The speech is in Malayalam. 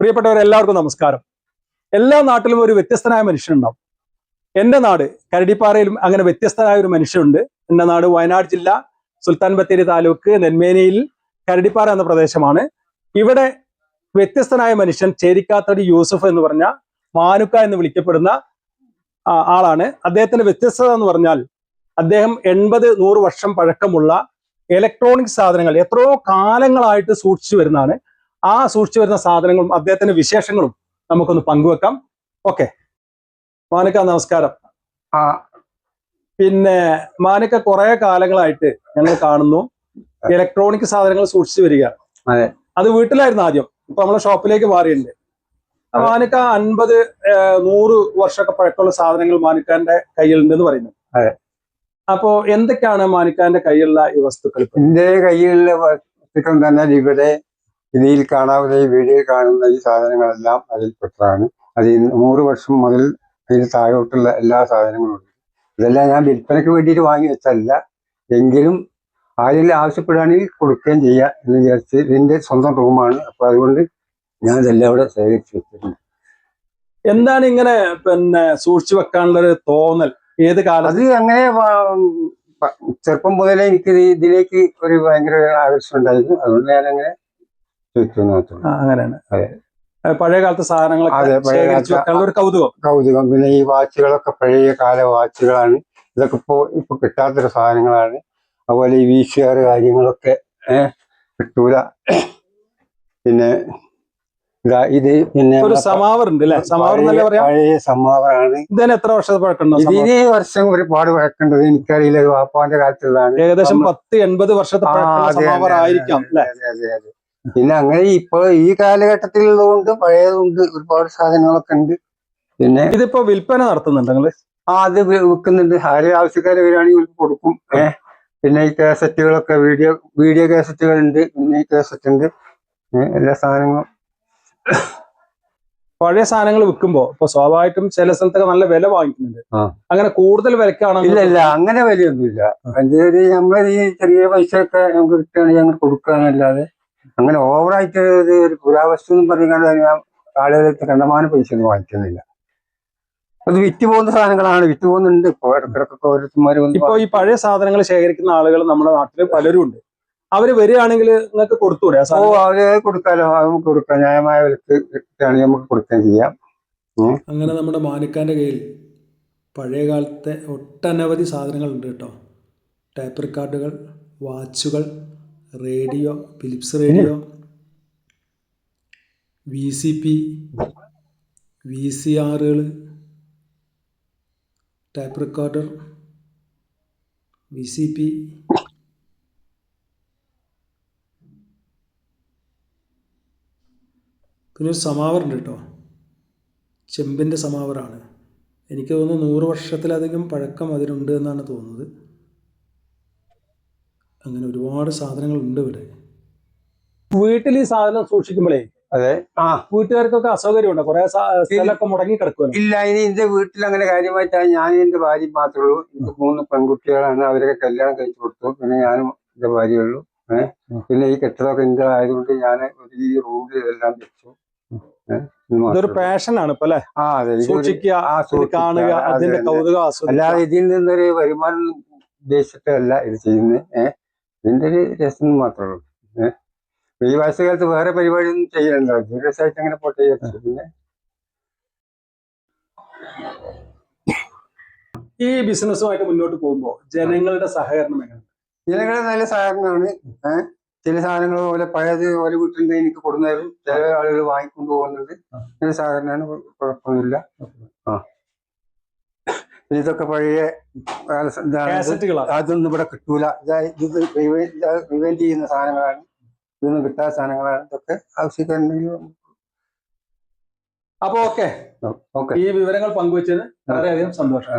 പ്രിയപ്പെട്ടവർ എല്ലാവർക്കും നമസ്കാരം. എല്ലാ നാട്ടിലും ഒരു വ്യത്യസ്തനായ മനുഷ്യനുണ്ടാവും. എന്റെ നാട് കരടിപ്പാറയിലും അങ്ങനെ വ്യത്യസ്തനായ ഒരു മനുഷ്യനുണ്ട്. എന്റെ നാട് വയനാട് ജില്ല സുൽത്താൻ ബത്തേരി താലൂക്ക് നെന്മേനയിൽ കരടിപ്പാറ എന്ന പ്രദേശമാണ്. ഇവിടെ വ്യത്യസ്തനായ മനുഷ്യൻ ചേരിക്കാത്തടി യൂസഫ് എന്ന് പറഞ്ഞ മാനുക്ക എന്ന് വിളിക്കപ്പെടുന്ന ആളാണ്. അദ്ദേഹത്തിന്റെ വ്യത്യസ്തത എന്ന് പറഞ്ഞാൽ അദ്ദേഹം എൺപത് നൂറ് വർഷം പഴക്കമുള്ള ഇലക്ട്രോണിക് സാധനങ്ങൾ എത്രയോ കാലങ്ങളായിട്ട് സൂക്ഷിച്ചു വരുന്നതാണ്. ആ സൂക്ഷിച്ചു വരുന്ന സാധനങ്ങളും അദ്ദേഹത്തിന്റെ വിശേഷങ്ങളും നമുക്കൊന്ന് പങ്കുവെക്കാം. ഓക്കെ. മാനക്ക നമസ്കാരം. ആ. പിന്നെ മാനക്ക കുറെ കാലങ്ങളായിട്ട് ഞങ്ങൾ കാണുന്നു. ഇലക്ട്രോണിക് സാധനങ്ങൾ സൂക്ഷിച്ചു വരിക. അതെ. അത് വീട്ടിലായിരുന്നു ആദ്യം. ഇപ്പൊ നമ്മളെ ഷോപ്പിലേക്ക് മാറിയിട്ടുണ്ട്. മാനുക്ക അൻപത് നൂറ് വർഷമൊക്കെ പഴക്കമുള്ള സാധനങ്ങൾ മാനിക്കാന്റെ കയ്യിലുണ്ടെന്ന് പറയുന്നു. അതെ. അപ്പോ എന്തൊക്കെയാണ് മാനിക്കാന്റെ കയ്യിലുള്ള ഈ വസ്തുക്കൾ? എന്റെ കയ്യിലുള്ള വസ്തുക്കൾ തന്നെ ഇവിടെ ഇതിൽ കാണാവുന്ന ഈ വീഡിയോയിൽ കാണുന്ന ഈ സാധനങ്ങളെല്ലാം അതിൽപ്പെട്ടതാണ് അത് നൂറ് വർഷം മുതൽ അതിന് താഴോട്ടുള്ള എല്ലാ സാധനങ്ങളും ഉണ്ട്. ഇതെല്ലാം ഞാൻ വിൽപ്പനയ്ക്ക് വേണ്ടിയിട്ട് വാങ്ങി വെച്ചല്ല എങ്കിലും ആരെങ്കിലും ആവശ്യപ്പെടുകയാണെങ്കിൽ കൊടുക്കുകയും ചെയ്യാം എന്ന് വിചാരിച്ച് ഇതിന്റെ സ്വന്തം റൂമാണ്. അപ്പൊ അതുകൊണ്ട് ഞാൻ ഇതെല്ലാം ഇവിടെ ശേഖരിച്ച് വെച്ചിട്ടുണ്ട്. എന്താണ് ഇങ്ങനെ പിന്നെ സൂക്ഷിച്ചു വെക്കാനുള്ള ഒരു തോന്നൽ? ഏത് കാലം അത് അങ്ങനെ ചെറുപ്പം മുതലേ എനിക്ക് ഇത് ഇതിലേക്ക് ഒരു ഭയങ്കര ആകർഷണം ഉണ്ടായിരുന്നു. അതുകൊണ്ട് ഞാൻ അങ്ങനെ അങ്ങനെയാണ്. പഴയ കാലത്തെ സാധനങ്ങളൊക്കെ ഒരു കൗതുകം. കൗതുകം. പിന്നെ ഈ വാച്ചുകളൊക്കെ പഴയ കാല വാച്ചുകളാണ്. ഇതൊക്കെ ഇപ്പോ ഇപ്പൊ കിട്ടാത്തൊരു സാധനങ്ങളാണ്. അതുപോലെ ഈ വീശുകാർ കാര്യങ്ങളൊക്കെ കിട്ടൂല. പിന്നെ ഇതാ ഇത് പിന്നെ ഒരു സമാവർ ഉണ്ട് അല്ലെ സമാവർ പഴയ- പറയാ? പഴയ സമാവറാണ്. ഇതിന് എത്ര വർഷത്തെ പഴക്കമുണ്ടോ സമാവർ? ഇതിന് വർഷം ഒരുപാട് പഴക്കണ്ടത് എനിക്കറിയില്ല വാപ്പാന്റെ കാലത്തുള്ളതാണ്. ഏകദേശം പത്ത് എൺപത് വർഷത്തെ പഴക്കമുള്ള സമാവർ ആയിരിക്കാം അല്ലെ. പിന്നെ അങ്ങനെ ഇപ്പൊ ഈ കാലഘട്ടത്തിലുള്ളതുകൊണ്ട് പഴയതുണ്ട് ഒരുപാട് സാധനങ്ങളൊക്കെ ഉണ്ട്. പിന്നെ ഇതിപ്പോ വിൽപ്പന നടത്തുന്നുണ്ട് നിങ്ങൾ? ആ അത് വിൽക്കുന്നുണ്ട്. ആരെ ആവശ്യക്കാരെ വരികയാണെങ്കിൽ കൊടുക്കും. ഏഹ് പിന്നെ ഈ കാസറ്റുകളൊക്കെ വീഡിയോ വീഡിയോ കാസറ്റുകൾ ഉണ്ട് പിന്നെ ഈ കാസറ്റ് ഉണ്ട് എല്ലാ സാധനങ്ങളും. പഴയ സാധനങ്ങൾ വിൽക്കുമ്പോ ഇപ്പൊ സ്വാഭാവികമായിട്ടും ചില സ്ഥലത്തൊക്കെ നല്ല വില വാങ്ങിക്കുന്നുണ്ട്. അങ്ങനെ കൂടുതൽ വിലക്കാണ് ഇല്ല ഇല്ല. അങ്ങനെ വിലയൊന്നുമില്ല. നമ്മളെ ഈ ചെറിയ പൈസ ഒക്കെ നമുക്ക് കിട്ടുകയാണെങ്കിൽ അങ്ങനെ കൊടുക്കുകയെന്നല്ലാതെ അങ്ങനെ ഓവറായിട്ട് ഒരു ഒരു പുരാവസ്തു എന്ന് പറഞ്ഞാൽ ഞാൻ ആളുകളെ കണ്ടമാനം പൈസ ഒന്നും വാങ്ങിക്കുന്നില്ല. അത് വിറ്റ് പോകുന്ന സാധനങ്ങളാണ്. വിറ്റ് പോകുന്നുണ്ട് ഇപ്പോ ഇടക്കിടക്കൊക്കെ ഓരോരുത്തന്മാർ ഇപ്പൊ ഈ പഴയ സാധനങ്ങൾ ശേഖരിക്കുന്ന ആളുകൾ നമ്മുടെ നാട്ടിൽ പലരും ഉണ്ട്. അവർ വരികയാണെങ്കിൽ നിങ്ങൾക്ക് കൊടുത്തൂടെ ആ ഓ സാധനം? അവർ കൊടുക്കാലോ. അത് നമുക്ക് കൊടുക്കാം. ന്യായമായ വിലക്ക് കിട്ടുകയാണെങ്കിൽ നമുക്ക് കൊടുക്കുകയും ചെയ്യാം. അങ്ങനെ നമ്മുടെ മാനിക്കാന്റെ കയ്യിൽ പഴയ കാലത്തെ ഒട്ടനവധി സാധനങ്ങളുണ്ട് കേട്ടോ. ടേപ്പ് റെക്കാർഡുകൾ വാച്ചുകൾ radio Philips radio V C P V C ആറുകൾ type recorder V C P പിന്നെ ഒരു സമാവറുണ്ട് കേട്ടോ. ചെമ്പിന്റെ സമാവറാണ്. എനിക്ക് തോന്നുന്നു നൂറ് വർഷത്തിലധികം പഴക്കം അതിനുണ്ട് എന്നാണ് തോന്നുന്നത്. അങ്ങനെ ഒരുപാട് സാധനങ്ങളുണ്ട് ഇവിടെ. വീട്ടിൽ ഈ സാധനം സൂക്ഷിക്കുമ്പോഴേ അതെ. ആ വീട്ടുകാർക്കൊക്കെ അസൗകര്യമുണ്ടോ. കുറെ സ്ഥലമൊക്കെ മുടങ്ങി കിടക്കുമല്ലോ ഇല്ല ഇനി എന്റെ വീട്ടിൽ അങ്ങനെ കാര്യമായിട്ടാണ് ഞാൻ എന്റെ ഭാര്യ മാത്രമേ ഉള്ളൂ. എനിക്ക് മൂന്ന് പെൺകുട്ടികളാണ്. അവരൊക്കെ കല്യാണം കഴിച്ചു കൊടുത്തു. പിന്നെ ഞാനും എന്റെ ഭാര്യയുള്ളൂ ഏഹ് പിന്നെ ഈ കെട്ടിടമൊക്കെ എന്റെ ആയതുകൊണ്ട് ഞാൻ ഒരു ഈ റൂമിൽ എല്ലാം വെച്ചു. ഇതൊരു. പാഷനാണ് ഇപ്പൊ അല്ലെ? സൂക്ഷിക്കുക. കാണുക അതിന്റെ. കൗതുകം അല്ലാതെ ഇതിൽ നിന്നൊരു വരുമാനം ഉദ്ദേശിച്ചിട്ടല്ല ഇത് ചെയ്യുന്നത്. ഏഹ് ഇതിന്റെ ഒരു രസം മാത്രമേ ഉള്ളൂ. ഈ വയസ്സുകാലത്ത് വേറെ പരിപാടിയൊന്നും ചെയ്യണ്ടോ രസമായിട്ട് അങ്ങനെ പോട്ടെ വിചാരിച്ചു. പിന്നെ? ഈ ബിസിനസ്സുമായിട്ട് മുന്നോട്ട് പോകുമ്പോൾ ജനങ്ങളുടെ സഹകരണം എങ്ങനെ ജനങ്ങളുടെ നല്ല സഹകരണമാണ്. ചില സാധനങ്ങൾ പോലെ പഴയത് ഒരു വീട്ടിൽ നിന്ന് എനിക്ക് കൊടുക്കുന്നതും ചില ആളുകൾ വാങ്ങിക്കൊണ്ട് പോകുന്നത് നല്ല സഹകരണമാണ്. കുഴപ്പമൊന്നുമില്ല ആ. പിന്നെ ഇതൊക്കെ പഴയ അതൊന്നും ഇവിടെ കിട്ടൂല. ഇതാ- റിവൈൻഡ് ചെയ്യുന്ന സാധനങ്ങളാണ്. ഇതൊന്നും കിട്ടാത്ത സാധനങ്ങളാണ്. ഇതൊക്കെ ആവശ്യക്കാരുണ്ടെങ്കിൽ അപ്പൊ ഓക്കെ ഓക്കെ ഈ വിവരങ്ങൾ പങ്കുവച്ചത് വളരെയധികം സന്തോഷം.